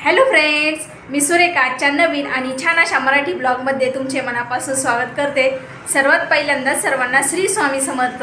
Hello friends मी सुरेखा आजच्या नवीन आणि छान अशा मराठी ब्लॉगमध्ये तुमचे मनापासून स्वागत करते. सर्वात पहिल्यांदा सर्वांना श्री स्वामी समर्थ.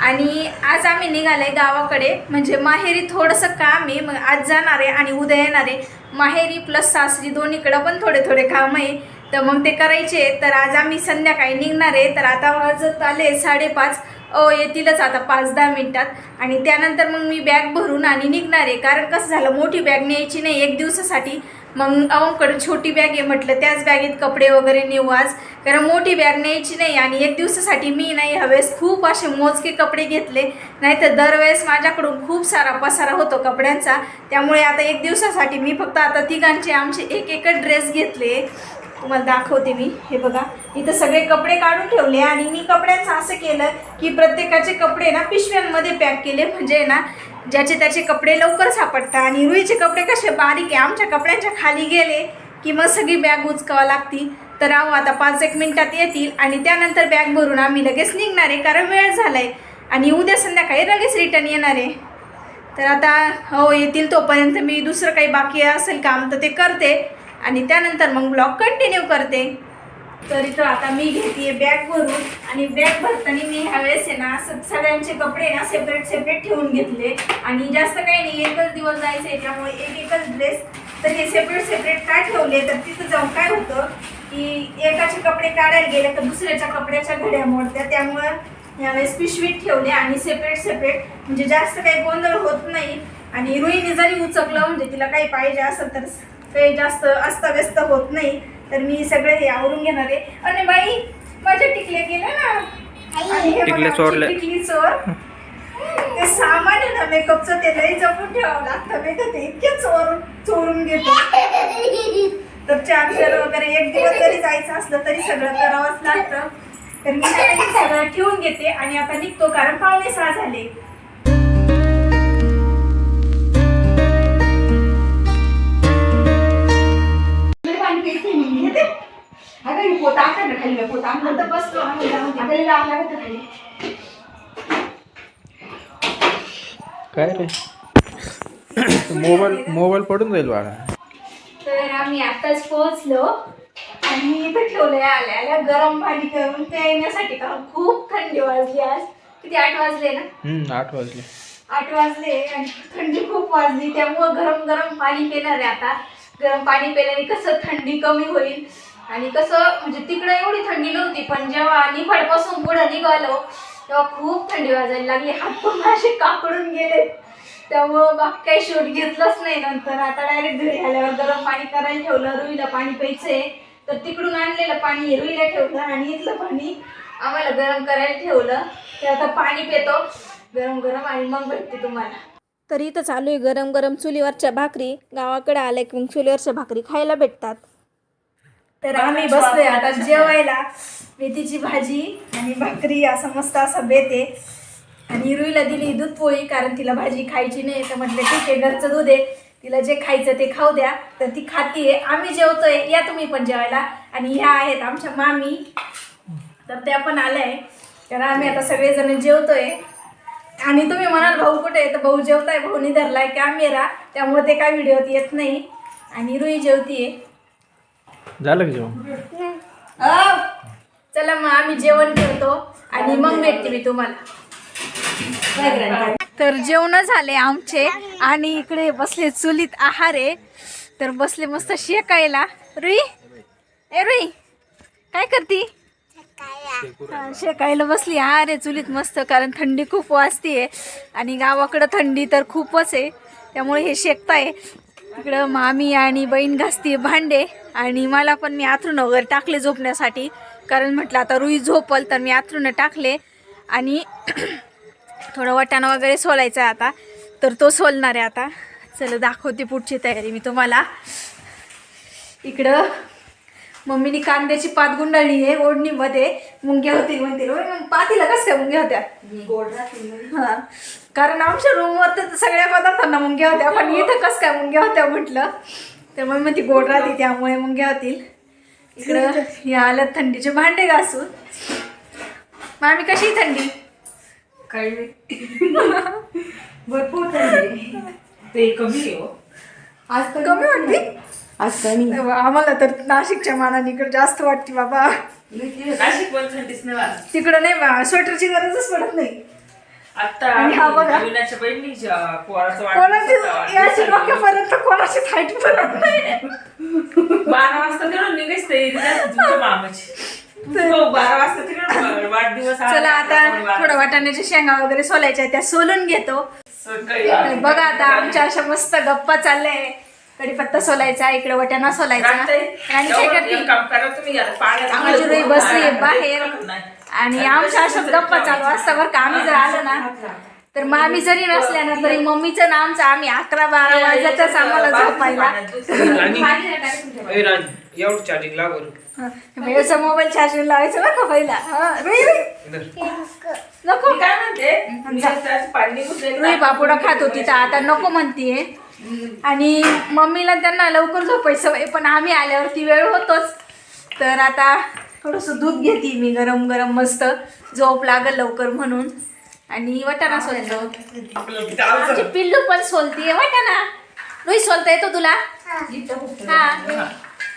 आणि आज आम्ही निघाले गावाकडे म्हणजे माहेरी थोडंसं काम आहे मग आज जाणार आहे आणि उद्या येणार आहे. माहेरी प्लस सासरी दोन्हीकडं पण थोडे थोडे काम आहे. तर मग ते करायचे. तर आज आम्ही संध्याकाळी निघणार आहे. तर आता वाजत आले साडेपाच. अ येतीलच आता पाच दहा मिनटात. आणि त्यानंतर मग मी बॅग भरून आणि निघणार आहे. कारण कसं झालं मोठी बॅग न्यायची नाही एक दिवसासाठी. मग अवकडे छोटी बॅग आहे म्हटलं त्याच बॅगेत कपडे वगैरे नेऊ आज. कारण मोठी बॅग न्यायची नाही आणि एक दिवसासाठी मी नाही हवेस. खूप असे मोजके कपडे घेतले. नाहीतर दरवेळेस माझ्याकडून खूप सारा पसारा होतो कपड्यांचा. त्यामुळे आता एक दिवसासाठी मी फक्त आता तिघांचे आमचे एक एकच ड्रेस घेतले. तुम्हाला दाखवते मी. हे बघा इथं सगळे कपडे काढून ठेवले आणि मी कपड्यांचं असं केलं की प्रत्येकाचे कपडे ना पिशव्यांमध्ये पॅक केले. म्हणजे ना ज्याचे त्याचे कपडे लवकर सापडतात आणि रुईचे कपडे कसे बारीक आहे आमच्या कपड्यांच्या खाली गेले की मग सगळी बॅग उचकावं लागती. तर आहो आता पाच एक मिनटात येतील आणि त्यानंतर बॅग भरून आम्ही लगेच निघणार आहे कारण वेळ झाला आहे आणि उद्या संध्याकाळी लगेच रिटर्न येणार आहे. तर आता हो येतील तोपर्यंत मी दुसरं काही बाकी असेल काम तर ते करते. आणि त्यानंतर मग ब्लॉग कंटिन्यू करते. तर इथं आता मी घेते बॅग भरून आणि बॅग भरताना मी ह्यावेळेस आहे ना स- सगळ्यांचे कपडे ना सेपरेट सेपरेट ठेवून घेतले. आणि जास्त काही नाही एकच दिवस जायचं आहे त्यामुळे एक एकच ड्रेस तर हे सेपरेट सेपरेट काय ठेवले? तर तिथं जाऊन काय होतं की एकाचे कपडे काढायला गेले तर दुसऱ्याच्या कपड्याच्या घड्या मोडत्या. त्यामुळं यावेळेस पिशवीत ठेवले आणि सेपरेट सेपरेट म्हणजे जास्त काही गोंधळ होत नाही. आणि रुईने जरी उचकलं म्हणजे तिला काही पाहिजे असेल तर काही जास्त अस्तव्यस्त होत नाही तर मी सगळे हे आवरून घेणार आहे. आणि बाई माझ्या टिकल्या गेल्या ना? आणि हे टिकले चोरले. टिकली चोर ते सामान आहे ना मेकअपचं ते लई जपून ठेवावं लागतं. मी का ते इतके चोर चोरून घेतो. तर चार्जर वगैरे एक दिवस जरी जायचं असलं तरी सगळं करावंच लागतं. तर मी आता हे सगळं ठेवून घेते आणि आता निघतो कारण पावणे सहा झाले. खाली मी पोत आणलं आता बसलो आम्ही जाऊन दे. आपल्याला लावं लागत खाली. काय रे? मोबाईल मोबाईल पडून जाईल बाळा. तर आम्ही आताच पोहोचलो. आणि इथं ठेवलंय आल्या आल्या गरम पाणी करून. ते येण्यासाठी कारण खूप थंडी वाजली आज. किती आठ वाजले ना? हम्म आठ वाजले. आठ वाजले आणि थंडी खूप वाजली. त्यामुळं गरम गरम पाणी पिणार आहे आता. गरम पाणी पिल्याने कसं थंडी कमी होईल? आणि कसं म्हणजे तिकडे एवढी थंडी नव्हती पण जेव्हा निफाडपासून पुढे निघालो तेव्हा खूप थंडी वाजायला लागली. हात पण असे काकडून गेले. त्यामुळं बाकी काही शूट घेतलंच नाही नंतर. आता डायरेक्ट घरी आल्यावर गरम पाणी करायला ठेवलं रुईला पाणी प्यायचंय. तर तिकडून आणलेलं पाणी रुईला ठेवलं आणि इथलं पाणी आम्हाला गरम करायला ठेवलं. ते आता पाणी पितो. गरम गरम आणि मग भेटते तुम्हाला. तर इथं चालू आहे गरम गरम चुलीवरच्या भाकरी. गावाकडे आल्या की मग चुलीवरच्या भाकरी खायला भेटतात. तर आम्ही बसलोय आता जेवायला. मेथीची भाजी आणि भाकरी असा मस्त असा बेत आणि रुईला दिली दूध पोळी कारण तिला भाजी खायची नाही तर म्हटलं ठीक आहे घरचं दूध आहे. तिला जे खायचं ते खाऊ द्या तर ती खातीये आम्ही जेवतोय या तुम्ही पण जेवायला. आणि ह्या आहेत आमच्या मामी. तर त्या पण आल्या आहे तर आम्ही आता सगळेजण जेवतोय. आणि तुम्ही म्हणाल भाऊ कुठे आहे? तर भाऊ जेवताय भाऊ निधरलाय. कॅमेरा त्यामुळे ते काय व्हिडिओत येत नाही. आणि रुई जेवतीये. झालं का जेवण? अ, चला मग आम्ही जेवण करतो आणि मग भेटते मी तुम्हाला. तर जेवण झाले आमचे आणि इकडे बसले चुलीत आहार. आहे तर बसले मस्त शेकायला. रुई? ए रुई काय करती? शेकायला. बसली. आहार आहे चुलीत मस्त कारण थंडी खूप वाजतीये. आणि गावाकडं थंडी तर खूपच आहे. त्यामुळे हे शेकताय. इकडं मामी आणि बहीण घासते भांडे आणि मला पण मी आथरून वगैरे टाकले झोपण्यासाठी. कारण म्हटलं आता रुई झोपल तर मी आथरून टाकले. आणि थोडं वाटाणा वगैरे सोलायचा आहे आता. तर तो सोलणार आहे आता. चला दाखवते पुढची तयारी मी तुम्हाला. इकडं मम्मीने कांद्याची पात गुंडाळली आहे ओढणीमध्ये. मुंग्या होतील म्हणतील. "होय, मग पातीला कसं काय मुंग्या होत्या? हा. कारण आमच्या रूमवर तर सगळ्या पदार्थांना मुंग्या होत्या पण इथं कसं काय मुंग्या होत्या म्हटलं? त्यामुळे मग ती गोड राहते त्यामुळे मुंग्या होतील. इकडं या आल्या थंडीचे भांडे घासून. मामी कशी थंडी? कळले भरपूर थंडी ते कमी हो. आज कमी कमी वाटते? कमी आम्हाला तर नाशिकच्या मानाने इकडे जास्त वाटते बाबा. नाशिक पण थंडीच नाही वाजत. तिकडं नाही बा स्वेटरची गरजच पडत नाही. आता आणि हा बघा. नवीनाच्या बहिणीच्या पोराचं कोणाची याची. डोक्यापर्यंत हाईट नाही. बारा वाजता तिकडून निघायच तयारी झाली तुमच्या मामाची. हो, बारा वाजता तिकडून वाढदिवस आला. चला आता थोडं वाटाण्याच्या शेंगा वगैरे सोलायच्या त्या सोलून घेतो. सकाळी बघा आता आमच्या अशा मस्त गप्पा चाललंय कढीपत्ता सोलायचा इकडे वटाणा सोलायचा. आणि काय करते बसली बाहेर. आणि आमच्या अशाच गप्पा चालू असतात बरं का आम्ही जर आलो ना तर मग आम्ही जरी नसल्या ना तरी मम्मीचं ना आमचं आम्ही अकरा बारा वाजताच आम्हाला झोपायला एवढं चार्जिंग लागवर याचा मोबाईल चार्जिंग लावायचं बरं का पहिला? हा. नको. काय म्हणते? रुई पापुडा खात होती तर आता नको म्हणतीये. आणि मम्मीला त्यांना लवकर झोपायची सवय पण आम्ही आल्यावरती वेळ होतोच. तर आता थोडंसं दूध घेते मी गरम गरम मस्त. झोप लागल लवकर म्हणून. आणि वटाणा सोलतो. आमची पिल्लू पण सोलतीये वटाणा. रुई सोलता येतो तुला? हा.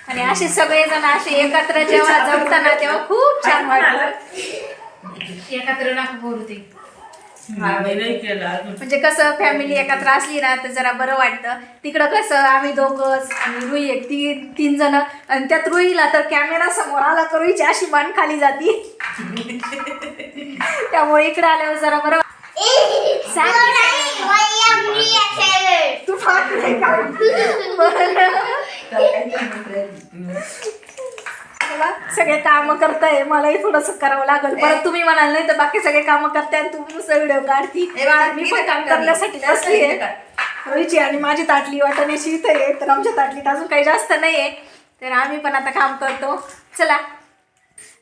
आणि असे सगळेजण असे एकत्र जेव्हा जमताना तेव्हा खूप छान वाटतं. एकत्र नाका बोलते मी नाही केलं अजून. म्हणजे कसं फॅमिली एकत्र असली ना तर जरा बरं वाटतं. तिकडं कसं आम्ही दोघंच आणि रुई एक ती तीन जण. आणि त्यात रुईला तर कॅमेरा समोर आला तर रुईची अशी मान खाली जाती. त्यामुळे इकडे आल्यावर जरा बरं सांग. तू फार नाही का? मला सगळे काम करताय मलाही थोडस करावं लागेल. परत तुम्ही म्हणाल नाही तर बाकी सगळे काम करताय आणि तुम्ही नुसतं व्हिडिओ काढती. मी पण काम करण्यासाठी बसली आहे. रोहिची आणि माझी ताटली वाटण्याची इथे आहे तर आमच्या ताटलीत अजून काही जास्त नाही आहे तर आम्ही पण आता काम करतो. चला.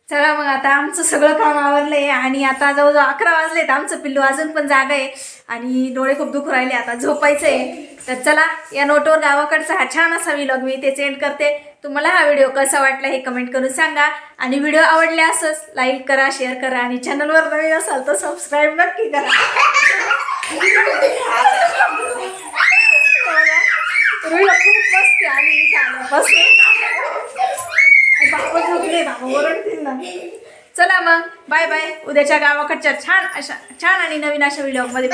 चला मग आता आमचं सगळं काम आवरलंय आणि आता जवळजवळ अकरा वाजलेत. आमचं पिल्लू अजून पण जागा आहे. आणि डोळे खूप दुखू राहिले. आता झोपायचं आहे तर चला या नोटवर गावाकडचा हा छान असा विलॉग मी इथे सेंड करते. तुम्हाला हा व्हिडिओ कसा वाटला हे कमेंट करून सांगा. आणि व्हिडिओ आवडले असंच लाईक करा शेअर करा आणि चॅनलवर नवीन असाल तर सबस्क्राईब नक्की करा. रुईला खूप मस्ती बाबा झोपले बाबा ओरडतील ना. चला मग बाय बाय उद्याच्या गावाकडच्या छान अशा छान आणि नवीन अशा व्हिडिओमध्ये